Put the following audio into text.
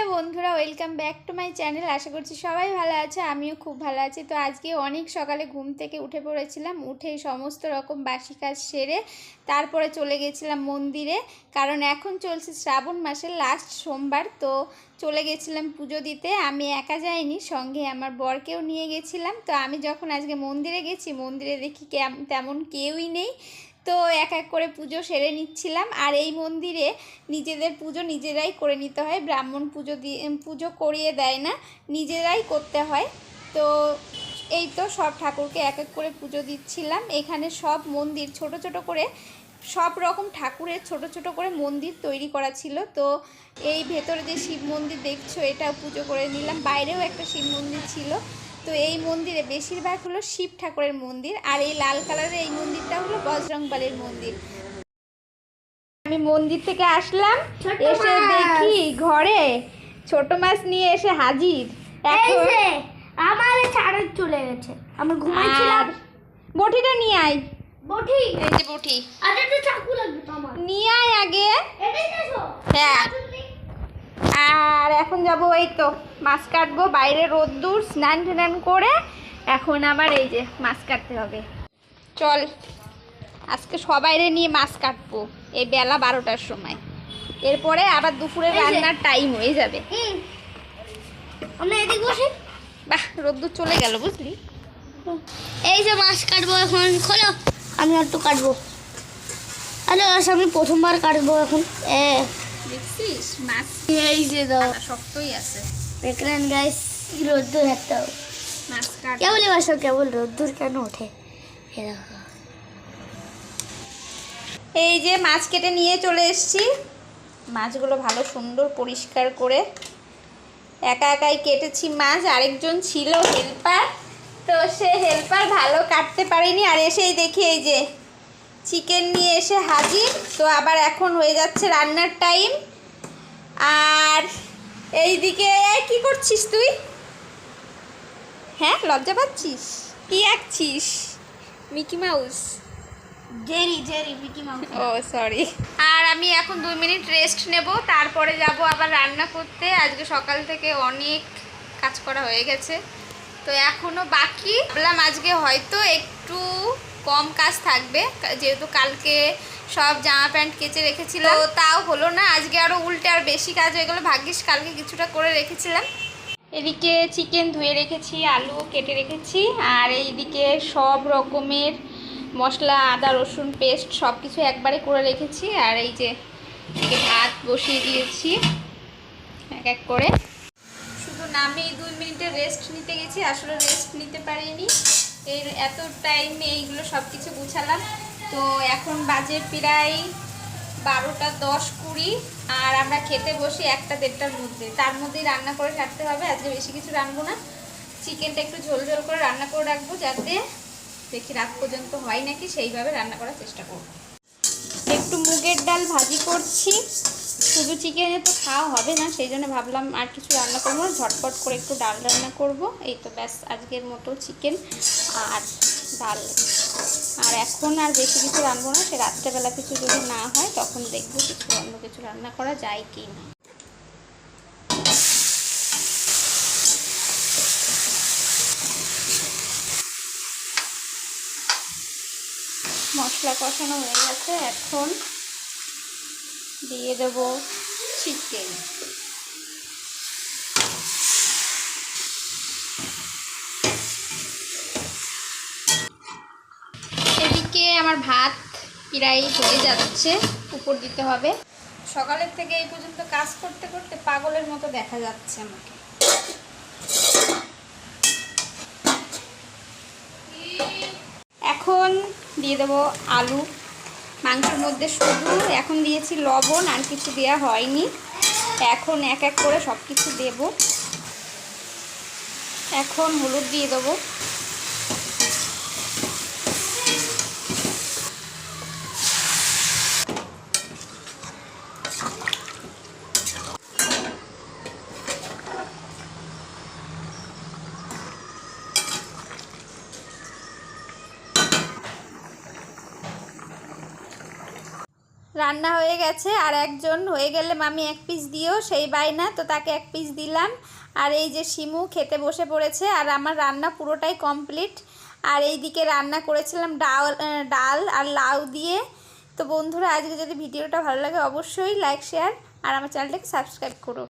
Hello বন্ধুরা, welcome back to my channel. আশা করছি সবাই ভালো আছে, আমিও খুব ভালো আছি। তো আজকে অনেক সকালে ঘুম থেকে উঠে পড়েছিলাম উঠে সমস্ত রকম বাসি কাজ সেরে তারপরে চলে গেছিলাম মন্দিরে। কারণ এখন চলছে শ্রাবণ মাসের লাস্ট সোমবার, তো চলে গেছিলাম পুজো দিতে। আমি একা যাইনি, সঙ্গে আমার বরকেও নিয়ে গেছিলাম। তো আমি যখন আজকে মন্দিরে গেছি, মন্দিরে দেখি তেমন কেউই নেই। তো এক এক করে পুজো সেরে নিচ্ছিলাম। আর এই মন্দিরে নিজেদের পুজো নিজেরাই করে নিতে হয়। ব্রাহ্মণ পুজো দিয়ে পুজো করিয়ে দেয় না, নিজেরাই করতে হয়। তো এই তো সব ঠাকুরকে এক এক করে পুজো দিচ্ছিলাম। এখানে সব মন্দির ছোট ছোট করে, সব রকম ঠাকুরের ছোট ছোট করে মন্দির তৈরি করা ছিল। তো এই ভেতরে যে শিব মন্দির দেখছ এটা পুজো করে নিলাম। বাইরেও একটা শিব মন্দির ছিল। তো এই মন্দিরে বেশিরভাগ হলো শিব ঠাকুরের মন্দির আর এই লাল কালারের এই মন্দিরটা হলো বজরংবলীর মন্দির। আমি মন্দির থেকে আসলাম এসে দেখি ঘরে ছোট মাছ নিয়ে এসে হাজির। এখন আমার চলে গেছে। আমি ঘুমাইছিলাম। আর বটিটা নিয়ে আয়। বটি? এই যে বটি। আর একটা চাকু লাগবে আমার নিয়ে আয় আগে। এটাই হ্যাঁ। আর এখন যাব এই তো মাছ কাটবো বাইরে রোদ্দুর স্নান টান করে এখন আবার এই যে মাছ কাটতে হবে। চল আজকে সবাইরে নিয়ে মাছ কাটবো এই বেলা বারোটার সময়। এরপরে আবার দুপুরে রান্নার টাইম হয়ে যাবে। আমরা এদিকে বসে। বাহ রোদ্দুর চলে গেল বুঝলি। এই যে মাছ কাটবো এখন খোলো। আমি একটু কাটবো। আরে আমি প্রথমবার কাটবো এখন। এ দেখছিস? মাছ এই যে দাও। শক্তই আছে। দেখলেন গাইস রোদ্দুর একটা। মাছ কাট। কেবল বাসা কেবল রোদ্দুর কেন ওঠে? এই যে মাছ কেটে নিয়ে চলে এসেছি। মাছগুলো ভালো সুন্দর পরিষ্কার করে একা একাই কেটেছি মাছ। আরেকজন ছিল হেল্পার তো সে হেল্পার ভালো কাটতে পারেনি। আর এসেই দেখি এই যে চিকেন নিয়ে এসে হাজির। তো আবার এখন হয়ে যাচ্ছে রান্নার টাইম আর এইদিকে কি করছিস তুই? হ্যাঁ লজ্জা পাচ্ছিস? কি আঁকছিস? Mickey Mouse Jerry Jerry Mickey Mouse ও সরি আর আমি এখন দুই মিনিট রেস্ট নেব। তারপরে যাব আবার রান্না করতে। আজকে সকাল থেকে অনেক কাজ করা হয়ে গেছে। তো এখনও বাকি। ভাবলাম আজকে হয়তো একটু কম কাজ থাকবে যেহেতু কালকে সব জামা প্যান্ট কেচে রেখেছিলাম তাও হলো না আজকে আরও উল্টে আর বেশি কাজ হয়ে গেলো। ভাগ্যিস কালকে কিছুটা করে রেখেছিলাম। এদিকে চিকেন ধুয়ে রেখেছি আলু কেটে রেখেছি আর এইদিকে সব রকমের মশলা আদা রসুন পেস্ট সব কিছু একবারে করে রেখেছি। আর এই যে ভাত বসিয়ে দিয়েছি এক এক করে। শুধু নামেই দুই মিনিটের রেস্ট নিতে গেছি আসলে রেস্ট নিতে পারিনি। এর এত টাইমে এইগুলো সব কিছু গুছালাম। তো এখন বাজে প্রায় বারোটা দশ কুড়ি আর আমরা খেতে বসি একটা দেড়টার মধ্যে। তার মধ্যেই রান্না করে ছাড়তে হবে। আজকে বেশি কিছু রানবো না। চিকেনটা একটু ঝোল ঝোল করে রান্না করে রাখব যাতে দেখি রাত পর্যন্ত হয় নাকি সেইভাবে রান্না করার চেষ্টা করব। একটু মুগের ডাল ভাজি করছি। শুধু চিকেনে তো খাওয়া হবে না, সেই জন্য ভাবলাম আর কিছু রান্না করব। না ঝটপট করে একটু ডাল রান্না করব। এই তো ব্যাস, আজকের মতো চিকেন আর ডাল। আর এখন আর বেশি কিছু রান্নবো না, সে রাত্রেবেলা কিছু যদি না হয়, তখন দেখব কিছু অন্য কিছু রান্না করা যায় কি না। মশলা কষানো হয়ে গেছে, এখন দিয়ে দেব চিকেন এদিকে আমার ভাত প্রায় হয়ে যাচ্ছে, উপর দিতে হবে। সকালের থেকে এই পর্যন্ত কাজ করতে করতে পাগলের মতো দেখা যাচ্ছে আমাকে। এখন দিয়ে দেবো আলু। মাংসের মধ্যে শুধু এখন দিয়েছি লবণ, আর কিছু দেওয়া হয়নি। এখন এক এক করে সব কিছু দেব। এখন হলুদ দিয়ে দেবো। রান্না হয়ে গেছে আর একজন হয়ে গেলে মামি এক পিস দিও, সেই বাইনা তো তাকে এক পিস দিলাম। আর এই যে শিমু খেতে বসে পড়েছে আর আমার রান্না পুরোটাই কমপ্লিট আর এই দিকে রান্না করেছিলাম ডাল ডাল আর লাউ দিয়ে। তো বন্ধুরা, আজকে যদি ভিডিওটা ভালো লাগে অবশ্যই লাইক শেয়ার আর আমার চ্যানেলটাকে সাবস্ক্রাইব করো।